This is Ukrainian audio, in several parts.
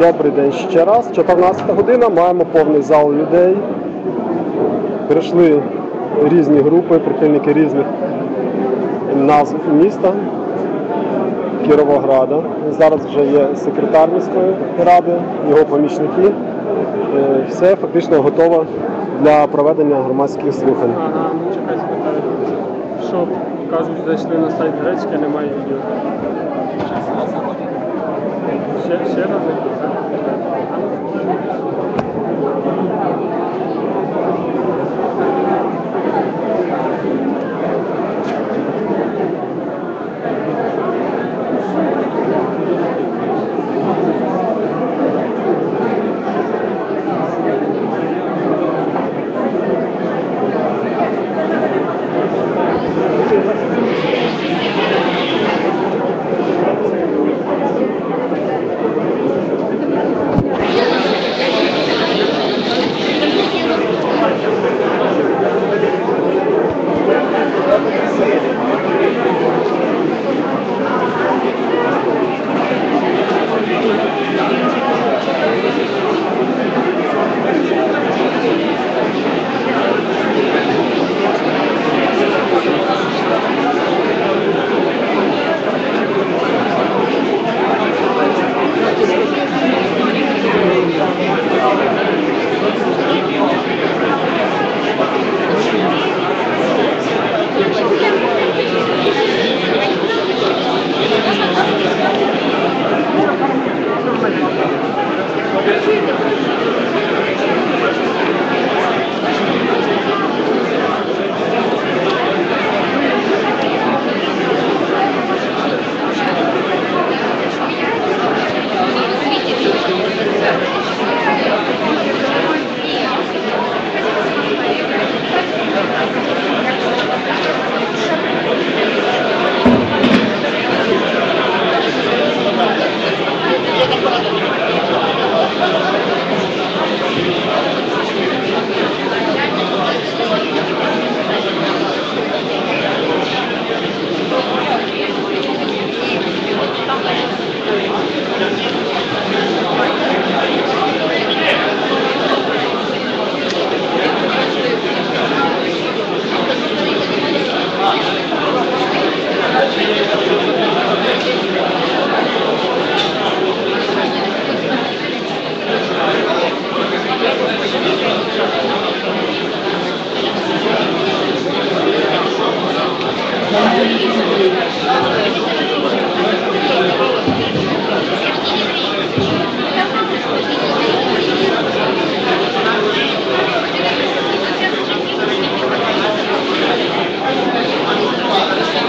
Добрий день ще раз. 14 година, маємо повний зал людей. Прийшли різні групи, прихильники різних назв міста Кіровограда. Зараз вже є секретар міської ради, його помічники. Е, все фактично готово для проведення громадських слухань. Ага, ну чекай, секретар. Кажуть, зайшли на сайт гречки, немає відео. Ще, ще раз?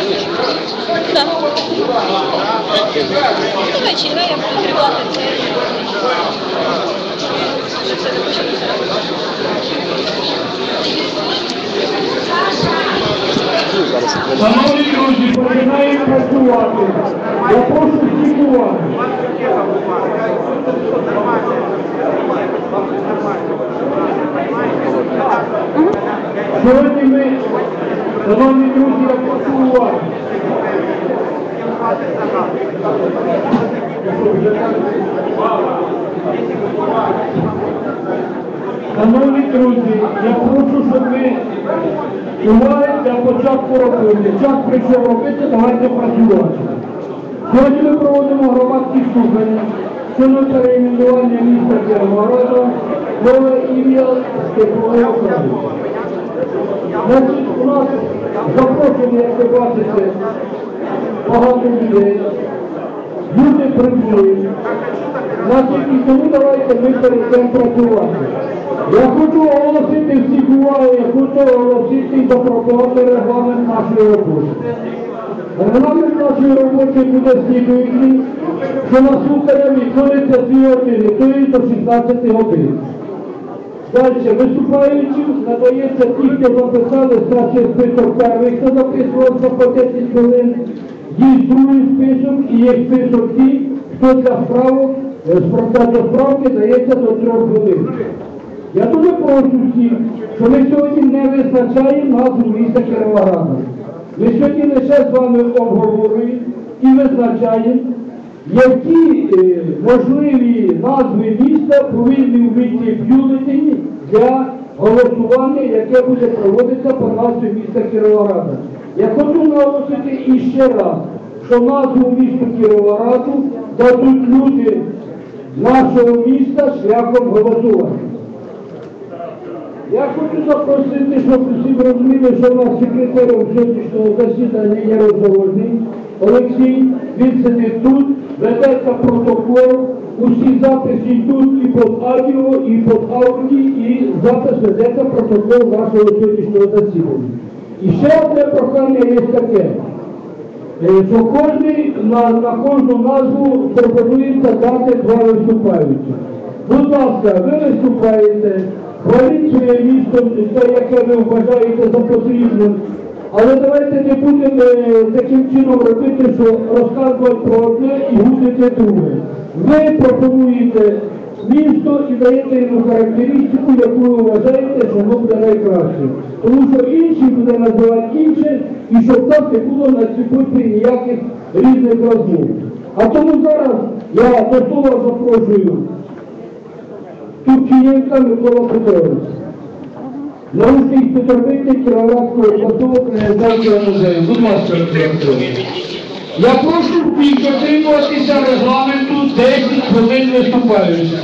Так. Давай, чи давай я буду тримати це. Щоб все не почалося. Шановні друзі, починаємо працювати. Я прошу всіх уваги. Сьогодні ми Шановні друзі, я прошу вас. Шановні друзі, я прошу, щоб ми чували для початку роботи. Час прийшов робити, давайте працювати. Сьогодні ми проводимо громадські слухання щодо переіменування міста Кіровограда, нове ім'я степової країни. Значить, у нас Запрошені, як ви бачите, багато людей, люди прибули. Значить, і тому давайте ми перейдемо працювати. Я хочу оголосити всіх увагу, я хочу оголосити і запропонувати регламент нашої роботи. Регламент нашої роботи буде слідуючий, що на слухання відходиться 2 години, то і до 16 годин. Далі виступаючим надається ті, хто записали старший список перший, хто записувався по 10 хвилин. Є другий список і є список ті, хто для справок, е, до справки дається до трьох хвилин. Я дуже прошу всіх, що ми сьогодні не визначаємо назву міста Кіровограда. Ми сьогодні лише з вами обговорюємо і визначаємо, які е, можливі назви міста повинні вийти в бюлетені для голосування, яке буде проводитися по назві міста Кіровограда. Я хочу наголосити іще раз, що назву міста Кіровограду дадуть люди нашого міста шляхом голосування. Я хочу запросити, щоб всі розуміли, що у нас секретарем сьогоднішнього засідання є Розовольний Олексій. Він тут, ведеться протокол, усі записи йдуть і під аудіо, і під ауді, і запис ведеться протокол нашого сьогоднішнього засідання. І ще одне прохання є таке. Е, що кожний, на, на кожну назву пропонується дати два виступаючих. Будь ласка, ви виступаєте, хваліть своє місто, те, яке ви вважаєте за потрібним. Але давайте не будемо е, таким чином робити, що розказувати про одне і гудити друге. Ви пропонуєте місто і даєте йому характеристику, яку ви вважаєте, що воно буде найкраще. Тому що інші буде називати інше, і щоб там не було на цій ніяких різних розмов. А тому зараз я до слова запрошую Турчиєнка Микола Петрович. Научний співробітник Кіровоградського обласного краєзнавчого музею. Будь ласка, Я прошу всіх дотримуватися регламенту 10 хвилин виступаючих.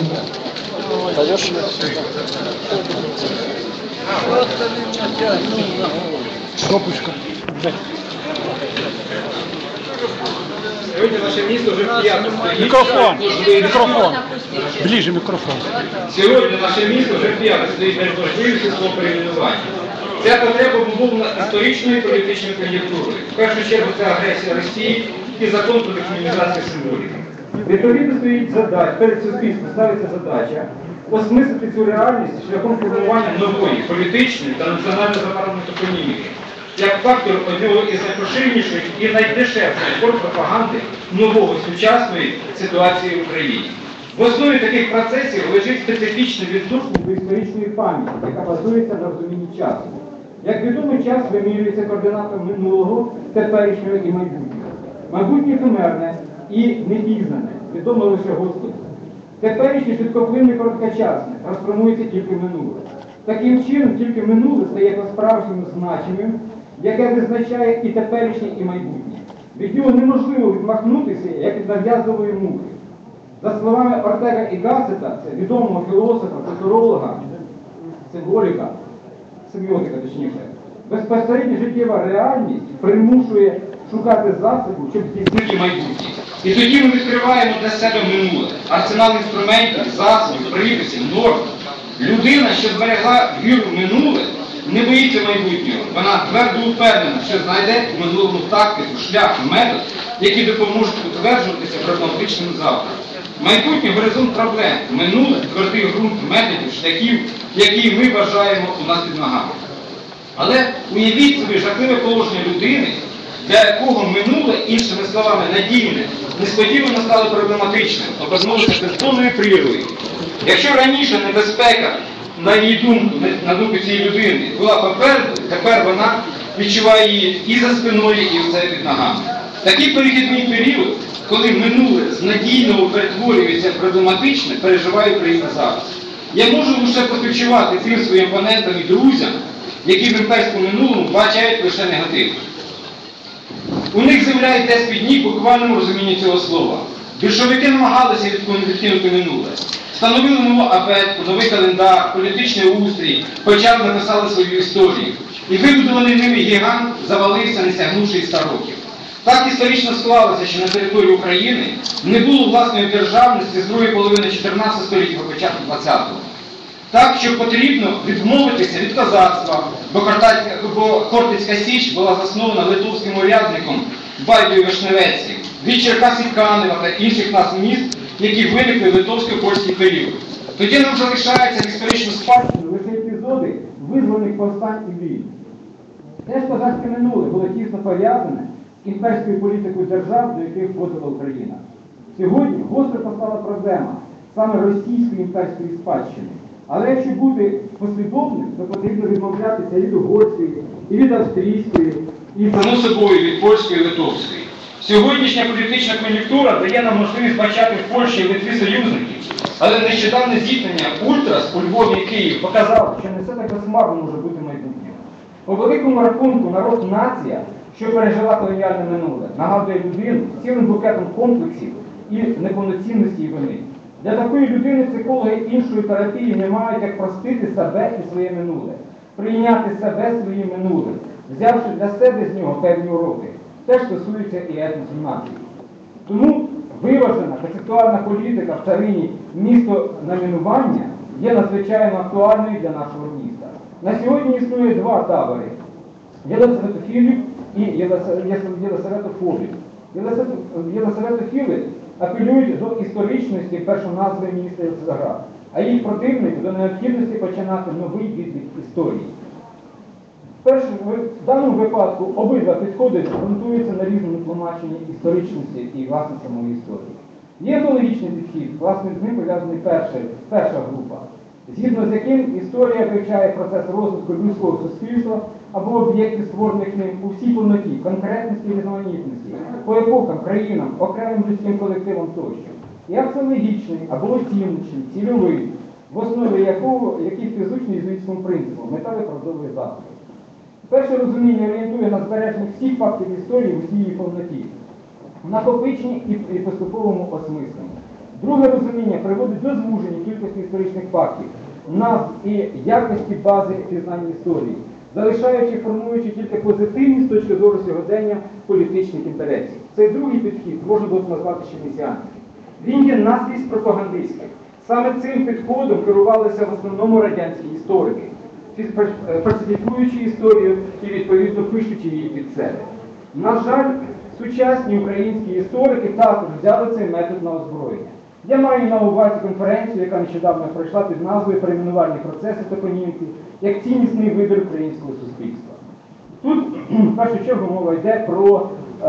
Сьогодні наше місто вже п'яте стоїть. Мікрофон, мікрофон. Ближе мікрофон. Сьогодні наше місто вже п'яте стоїть перед можливістю свого перейменування. Ця потреба обумовлена історичною і політичною кон'юнктурою. В першу чергу це агресія Росії і закон про декриміналізацію символіки. Відповідно стоїть задача, перед суспільством ставиться задача осмислити цю реальність шляхом формування нової політичної та національно забороненої топоніміки як фактор одного із найпоширеніших і найдешевших форм пропаганди нового сучасної ситуації в Україні. В основі таких процесів лежить специфічний відсутність до історичної пам'яті, яка базується на розумінні часу. Як відомо, час вимірюється координатом минулого, теперішнього і майбутнього. Майбутнє ефемерне і непізнане, відомо лише Господу. Теперішнє швидкоплинне короткочасне трансформується тільки минуле. Таким чином, тільки минуле стає по-справжньому значимим, яке визначає і теперішнє, і майбутнє. Від нього неможливо відмахнутися, як від нав'язливої мухи. За словами Ортега і Гассета, це відомого філософа, культуролога, символіка, семіотика точніше, безпосередньо життєва реальність примушує шукати засобу, щоб здійснити майбутнє. І тоді ми відкриваємо для себе минуле, арсенал інструментів, засобів, приписів, норм. Людина, що зберегла віру в минуле, не боїться майбутнього. Вона твердо упевнена, що знайде в минулому тактику, шлях, метод, які допоможуть утверджуватися прагматичним завтра. Майбутнє горизонт проблем, минуле твердий ґрунт методів, шляхів, які ми бажаємо у нас під ногами. Але уявіть собі жахливе положення людини, для якого минуле, іншими словами, надійне, несподівано стало проблематичним, обернулося бездонною прірвою. Якщо раніше небезпека, на її думку, на думку цієї людини, була попереду, тепер вона відчуває її і за спиною, і в себе під ногами. Такий перехідний період, коли минуле з надійного перетворюється в проблематичне, переживає Україна зараз. Я можу лише поспівчувати тим своїм опонентам і друзям, які в імперському минулому бачать лише негатив. У них земля йде з-під ніг буквальному розумінні цього слова. Більшовики намагалися відкинути минуле. Встановили нову абетку, новий календар, політичний устрій, хоча б написали свою історію. І вибудований ними гігант завалився, не сягнувши й 100 років. Так історично склалося, що на території України не було власної державності з другої половини 14 століття по початку 20-го. Так, що потрібно відмовитися від козацтва, бо Хортицька Січ була заснована литовським урядником Байдою Вишневецьким від Черкас Канева та інших нас міст, які виникли в литовсько-польський період. Тоді нам залишається в історичну спадщину лише епізоди визвольних повстань і війн. Теж козацьке минуле було тісно пов'язане з імперською політикою держав, до яких входила Україна. Сьогодні гостро постала проблема саме російської імперської спадщини. Але якщо бути послідовним, то потрібно відмовлятися і від угорської, і від австрійської, і само собою від польської і литовської. Сьогоднішня політична кон'юнктура дає нам можливість бачати в Польщі і Литві союзників. Але нещодавне зіткнення Ультрас у Львові і Києві показало, що не все так безхмарно може бути майбутнє. По великому рахунку народ нація, що пережила колоніальне минуле, нагадує людину цілим букетом комплексів і неповноцінності і вини. Для такої людини психологи іншої терапії не мають як простити себе і своє минуле, прийняти себе своїм минулим, взявши для себе з нього певні уроки. Теж стосується і етносу нації. Тому виважена концептуальна політика в царині місто намінування є надзвичайно актуальною для нашого міста. На сьогодні існує два табори єлисаветофілів і єлисаветофобів. Єлисаветофіли апелюють до історичності першоназви міста Єлисавета, а їх противники до необхідності починати новий відлік історії. Перше, в даному випадку обидва підходи ґрунтуються на різному тлумаченні історичності і власне самої історії. Є екологічний підхід, власне, з ним пов'язаний перша група, згідно з яким історія вивчає процес розвитку людського суспільства або об'єктів, створених ним у всій повноті, конкретності і різноманітності, по епохам, країнам, окремим людським колективам тощо. І аксіологічний або оціночний, цільовий, в основі якого, який фізичний єзуїтському принципу, мета виправдовує засоби. Перше розуміння орієнтує на збереження всіх фактів історії в усій її повноті, в накопиченні і, поступовому осмисленні. Друге розуміння приводить до звуження кількості історичних фактів, назв і якості бази пізнання історії, залишаючи, формуючи тільки позитивні з точки зору сьогодення політичних інтересів. Цей другий підхід можна було б назвати ще месіанським. Він є наскрізь пропагандистським. Саме цим підходом керувалися в основному радянські історики фальсифікуючи історію і відповідно пишучи її під себе. На жаль, сучасні українські історики також взяли цей метод на озброєння. Я маю на увазі конференцію, яка нещодавно пройшла під назвою Перейменувальні процеси топоніміки як ціннісний вибір українського суспільства. Тут в першу чергу мова йде про е,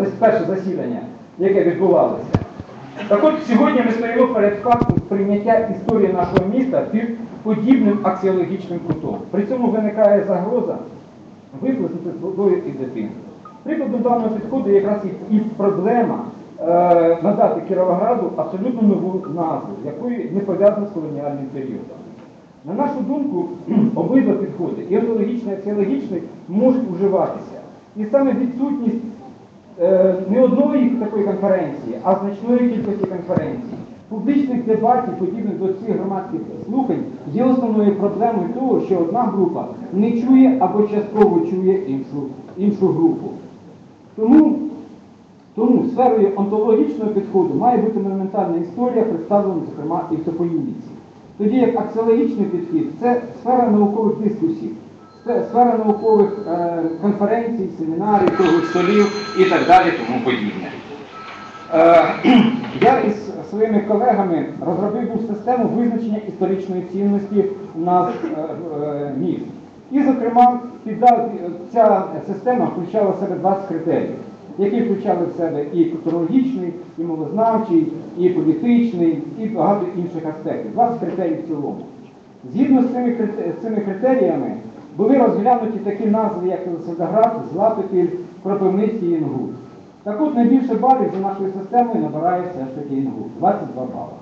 е, перше засідання, яке відбувалося. Так от сьогодні ми стоїмо перед фактом прийняття історії нашого міста під подібним аксіологічним кутом. При цьому виникає загроза виплеснути водою і дитину. Прикладом даного підходу якраз і, проблема е, надати Кіровограду абсолютно нову назву, якої не пов'язана з колоніальним періодом. На нашу думку, обидва підходи, і онтологічний, і аксіологічний, можуть вживатися. І саме відсутність е, не одної такої конференції, а значної кількості конференцій, публічних дебатів, подібних до цих громадських слухань, є основною проблемою того, що одна група не чує або частково чує іншу, іншу групу. Тому, тому сферою онтологічного підходу має бути монументальна історія, представлена, зокрема, і в топоніміці. Тоді як аксіологічний підхід це сфера наукових дискусій, сфера наукових е, конференцій, семінарів, круглих столів і так далі, тому подібне. Е, я із своїми колегами розробив був систему визначення історичної цінності назв е, е, міст. І, зокрема, ця система включала в себе 20 критеріїв, які включали в себе і культурологічний, і мовознавчий, і політичний, і багато інших аспектів. 20 критерій в цілому. Згідно з цими, з цими критеріями були розглянуті такі назви, як Садоград, Златопіль, Кропивницький і Інгул. Так от найбільше балів за нашою системою набирає все ж таки Інгул, 22 бали.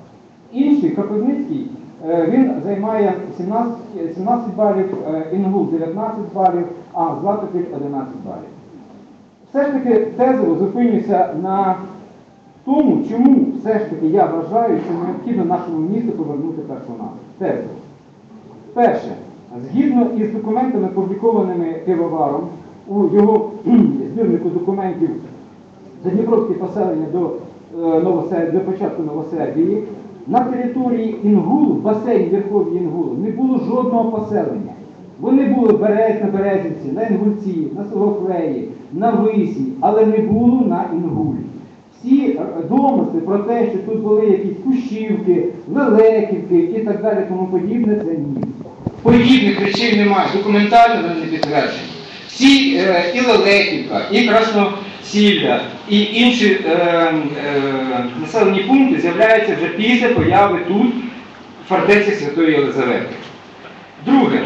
Інший, Кропивницький, е, він займає 17, 17 балів, е, Інгул 19 балів, а Златопіль 11 балів. Все ж таки тезово зупинюся на тому, чому все ж таки я вважаю, що необхідно нашому місту повернути персонал. Тезово. Перше, згідно із документами, опублікованими пивоваром у його збірнику документів Задніпровське поселення до, е, Новосе- до початку Новосербії, на території Інгулу, в басейні Верхов'я Інгулу, не було жодного поселення. Вони були берег на Березівці, на Інгульці, на Сологвеї, на Висі, але не було на Інгулі. всі е, домисли про те, що тут були якісь Кущівки, Лелеківки і так далі, тому подібне, це ні. Подібних речей немає, документально вони не підтверджені. Всі е, і Лелеківка, і Красносілля, і інші е, е, населені пункти з'являються вже після появи тут фортеці Святої Єлизавети. Друге,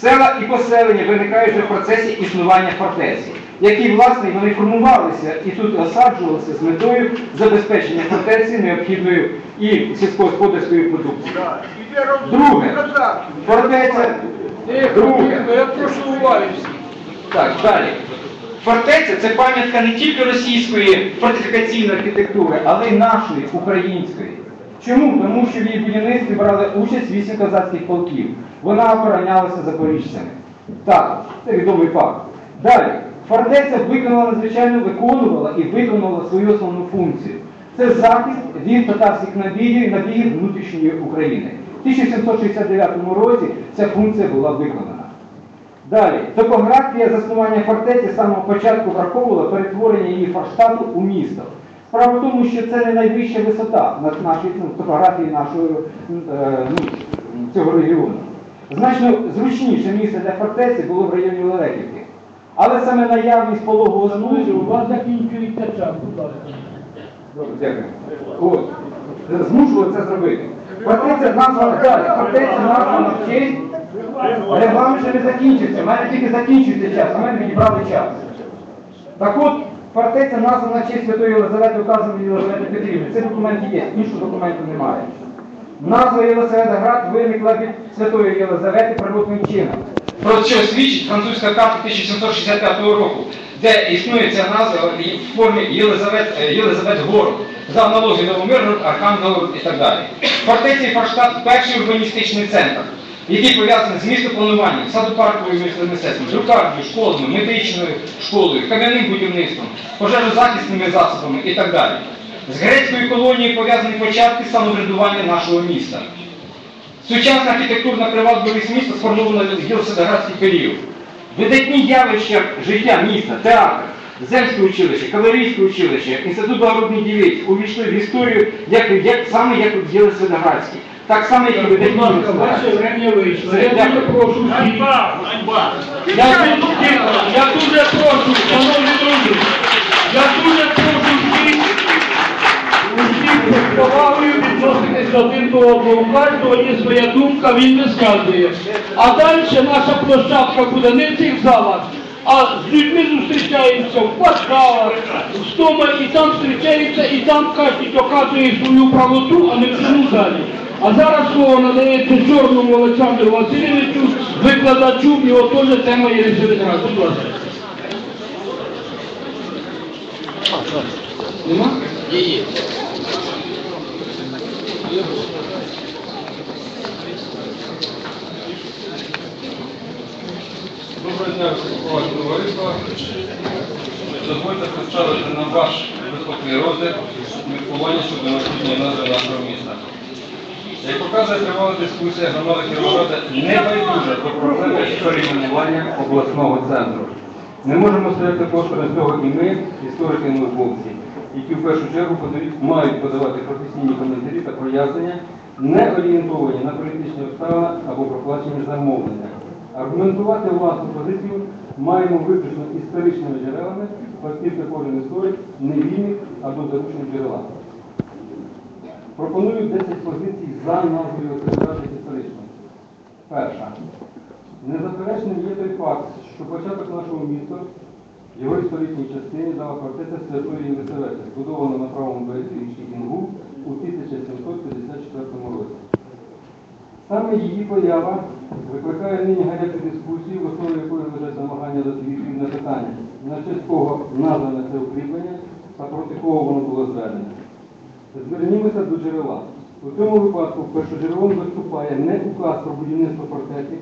села і поселення виникають вже в процесі існування фортеці, які, власне, вони формувалися і тут осаджувалися з метою забезпечення фортеці необхідною і сільськогосподарською продукцією. Друге, фортеця. Друге. Я прошу уваги всіх. Так, далі. Фортеця це пам'ятка не тільки російської фортифікаційної архітектури, але й нашої, української. Чому? Тому що в її будівництві брали участь вісім козацьких полків. Вона охоронялася запоріжцями. Так, це відомий факт. Далі. Фортеця виконала надзвичайно виконувала і виконувала свою основну функцію. Це захист від татарських набігів набігів внутрішньої України. В 1769 році ця функція була виконана. Далі, топографія заснування фортеці з самого початку враховувала перетворення її форштату у місто. Справа в тому, що це не найвища висота над нашої ну, топографії нашої, е, ну, цього регіону. Значно зручніше місце для фортеці було в районі Лелеківки. Але саме наявність пологового Друзі, у вас закінчується час, будь ласка. Добре, дякую. От. Змушували це зробити. Фортеця названа далі. Фортеця названа в честь. Регламент ще не закінчився. У мене тільки закінчується час, у мене відібрали час. Так от, фортеця названа в честь Святої Єлизавети, указаної Єлизавети Петрівни. Це документ є, іншого документу немає. Назва Єлисаветград виникла від Святої Єлизавети природним чином. Про що свідчить французька карта 1765 року, де існує ця назва в формі Єлизавет, е, Єлизаветгород, за аналогією Новомиргород, Архангелгород і так далі. Фортеця Форштадт – перший урбаністичний центр, який пов'язаний з містоплануванням, садопарковим мистецтвом, друкарнею, школами, медичною школою, кам'яним будівництвом, пожежозахисними засобами і так далі. З грецькою колонією пов'язані початки самоврядування нашого міста. Сучасна архітектурна привабливість міста сформована в Єлисаветградський період. Видатні явища життя міста, театр, земське училище, кавалерійське училище, інститут благородних дівиць увійшли в історію як, як, саме як в Єлисаветградській. Так само, як і видатні ваше время вийшло. Я дуже прошу всіх. Я дуже, я дуже прошу, шановні друзі, я дуже прошу всіх, усіх з повагою відноситись один до одного. У кожного є своя думка, він висказує. А далі наша площадка буде не в цих залах, а з людьми зустрічаємося в кварталах, в тому і там зустрічаються, і там кожен доказує свою правоту, а не в цьому залі. А зараз слово надається Чорному Олександру Васильовичу, викладачу, його теж тема є Єлисаветград. Будь ласка. Нема? Доброго дня, поважне товариство. Дозвольте представити на ваш високий розгляд міркування щодо майбутньої назви нашого міста. Як показує тривала дискусія, громада Кіровограда не байдужа до проблеми перейменування обласного центру. Не можемо стояти осторонь цього і ми, історики і науковці, які в першу чергу мають подавати професійні коментарі та пояснення, не орієнтовані на політичні обставини або проплачені замовлення. Аргументувати власну позицію маємо виключно історичними джерелами, оскільки кожен історик не вільний або заручник джерела. Пропоную 10 позицій за назвою Центральних історичних. Перша. Незаперечним є той факт, що початок нашого міста, його історичній частині дала фортеця Святої Єлисавети, збудована на правому березі річки Інгу у 1754 році. Саме її поява викликає нині гарячу дискусію, в основі якої лежать намагання дати на питання, на честь кого назване це укріплення та проти кого воно було зведене. Звернімося до джерела. У цьому випадку першоджерелом виступає не указ про будівництво фортеці,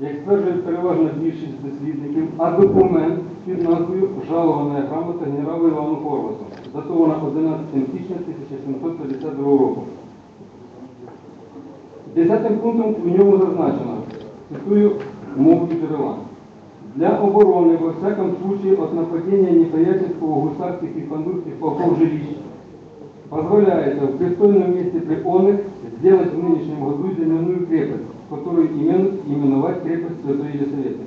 як стверджує переважна більшість дослідників, а документ під назвою Жалована грамота генералу Івану Хорвату, датована 11 січня 1752 року. Десятим пунктом у ньому зазначено, цитую мову джерела. для обороны во всяком случае от нападения неприятельского гусарских и пандурских полков жилищ позволяется в пристойном месте при оных сделать в нынешнем году земляную крепость, которую имен, именовать крепость Святої Єлисавети.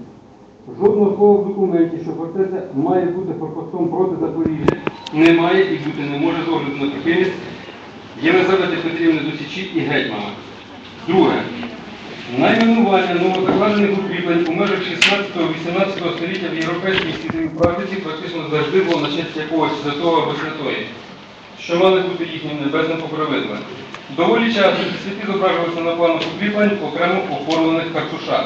Жодного слова в документі, що фортеця має бути форпостом проти Запоріжжя, немає і бути не може з огляду на прихильність Єлизавети Петрівни до Січі і Гетьмана. Друге. Найменування новозакладених укріплень у межах 16-18 століття в європейській світовій практиці практично завжди було на честь якогось святого або святої, що мали бути їхнім небесним покровителем. Доволі часто святі зображувалися на планах укріплень окремо оформлених картушах.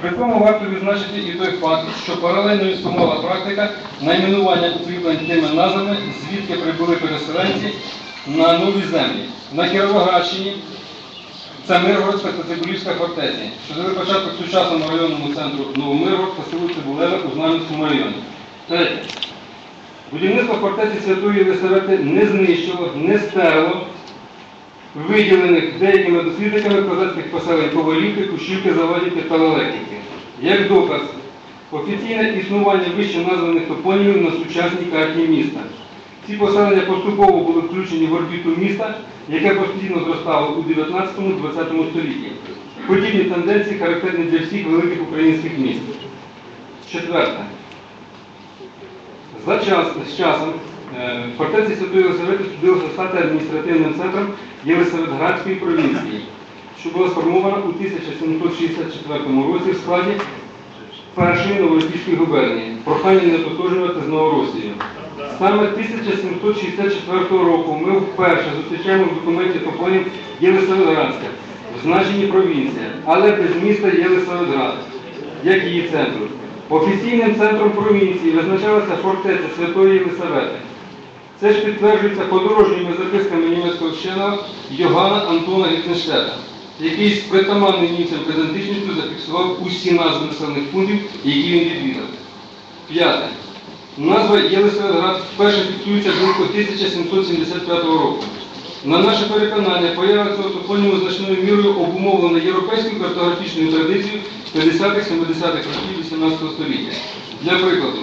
При тому варто відзначити і той факт, що паралельно існувала практика найменування укріплень тими назвами, звідки прибули переселенці на нові землі. На Кіровоградщині це Миргородська та Цибулівська фортеці, що дали початок сучасному районному центру Новомиргород та селу Цибулеве у Знам'янському районі. Третє. Будівництво фортеці Святої Єлисавети не знищило, не стерло виділених деякими дослідниками козацьких поселень Ковалівки, Кущівки, Заводівки та Лелеківки. Як доказ, офіційне існування вище названих топонімів на сучасній карті міста. Ці поселення поступово були включені в орбіту міста, яке постійно зростало у 19-20 столітті. Подібні тенденції характерні для всіх великих українських міст. Четверте. За час, з часом е, фортеця Святої Єлисавети судилося стати адміністративним центром Єлисаветградської провінції, що була сформована у 1764 році в складі першої Новоросійської губернії. Прохання не потужнювати з Новоросією. Саме 1764 року ми вперше зустрічаємо в документі топонім Єлисаветградська, в значенні провінція, але без міста Єлисаветград, як її центру. Офіційним центром провінції визначалася фортеця Святої Єлисавети. Це ж підтверджується подорожніми записками німецького вченого Йоганна Антона Гіценштета, який з притаманною німцям педантичністю зафіксував усі назви населених пунктів, які він відвідав. П'яте. Назва Єлисаветград вперше фіксується влітку 1775 року. На наше переконання, поява цього топоніму значною мірою обумовлена європейською картографічною традицією 50-70-х років 18 століття. Для прикладу,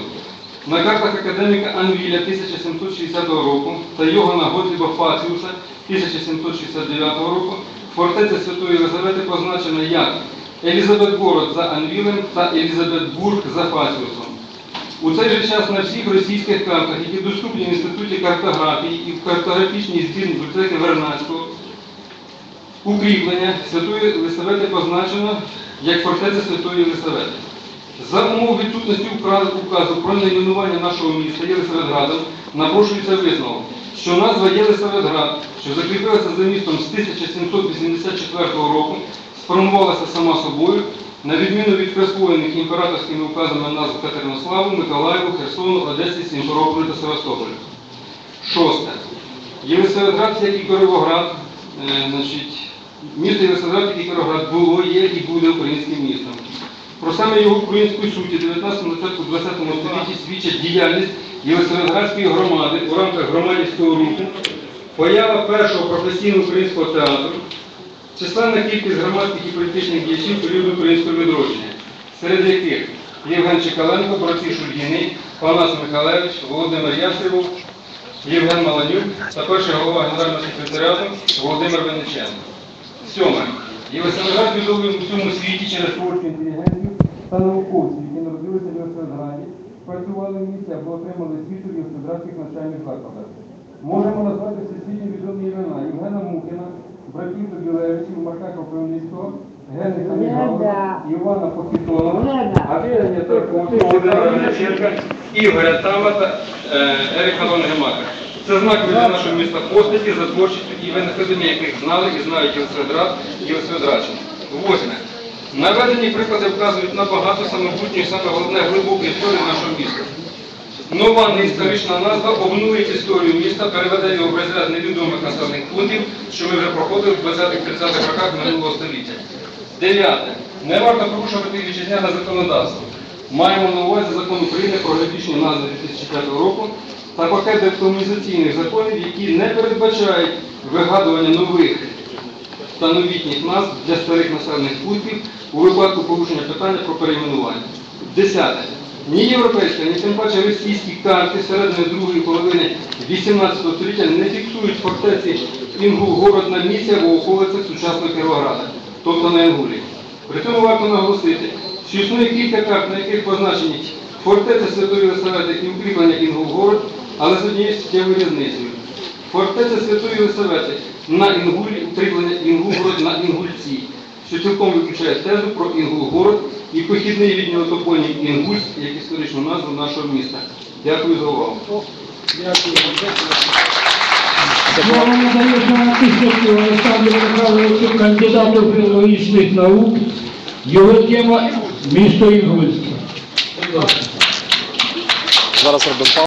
на картах академіка Анвіля 1760 року та Йогана Готліба Фаціуса 1769 року фортеця Святої Єлизавети позначена як Елізабетгород за Анвілем та Елізабетбург за Фаціусом. У цей же час на всіх російських картах, які доступні в Інституті картографії і в картографічній збірні бібліотеки Вернадського, укріплення Святої Єлисавети позначено як фортеця Святої Єлисавети. За умов відсутності указу про найменування нашого міста Єлисаветградом напрошується висновок, що назва Єлисаветград, що закріпилася за містом з 1784 року, сформувалася сама собою, на відміну від присвоєних імператорськими указами назв Катеринославу, Миколаєву, Херсону, Одесі, Сімферополю та Севастополю. Шосте. Єлисаветград, як і Кировоград, е, значить, місто Єлисаветград, як і Кировоград, було, є і буде українським містом. Про саме його українську суті 19-20 столітті свідчить діяльність Єлисаветградської громади у рамках громадського руху, поява першого професійного українського театру, численна кількість громадських і політичних діячів періоду українського відродження, серед яких Євген Чекаленко, братці Шульгіни, Панас Михайлевич, Володимир Ястребов, Євген Маланюк та перший голова Генерального секретаріату Володимир Венеченко. Сьоме. Єлисаветград відомий у всьому світі через творчу інтелігенцію та науковців, які народилися в Єлисаветграді, працювали в місті або отримали світу в Єлисаветградських навчальних закладах. Можемо назвати всесвітньо відомі імена Євгена Мухіна, братів Тобілевичів, Марка Кропивницького, Генріха Мігауса, Івана Покітонова, Арсенія Тарковського, Володимира Венеченка, Ігоря Тамата, е, Ерика Лонгемака. Це знак для нашого міста постаті за творчістю і винаходами, яких знали і знають Єлисаветград і Єлисаветградщину. Восьме. Наведені приклади вказують на багато самобутню і саме головне глибоку історію нашого міста. Нова неісторична назва обнулить історію міста, переведе його в розряд невідомих населених пунктів, що ми вже проходили в 20-30-х роках минулого століття. Дев'яте. Не варто порушувати вітчизняне законодавство. Маємо на увазі закон України про графічні назви 2005 року та пакет детомізаційних законів, які не передбачають вигадування нових та новітніх назв для старих населених пунктів у випадку порушення питання про перейменування. Десяте. Ні європейська, ні тим паче російські карти середини другої половини 18 століття не фіксують фортеці Інгулгород на місці або околицях сучасного Кіровограда, тобто на Інгулі. При цьому варто наголосити, що існує кілька карт, на яких позначені фортеця Святої Єлисавети і укріплення Інгулгород, але з однією суттєвою різницею. Фортеця Святої Єлисавети на Інгулі, укріплення Інгулгород на Інгульці, що цілком виключає тезу про Інгулгород і похідний від Інгульс, як історичну назву нашого міста. Дякую за увагу. Слово надається Антисоку Олександру Михайловичу, кандидату філологічних наук. Його тема місто Інгульське. Зараз робимо.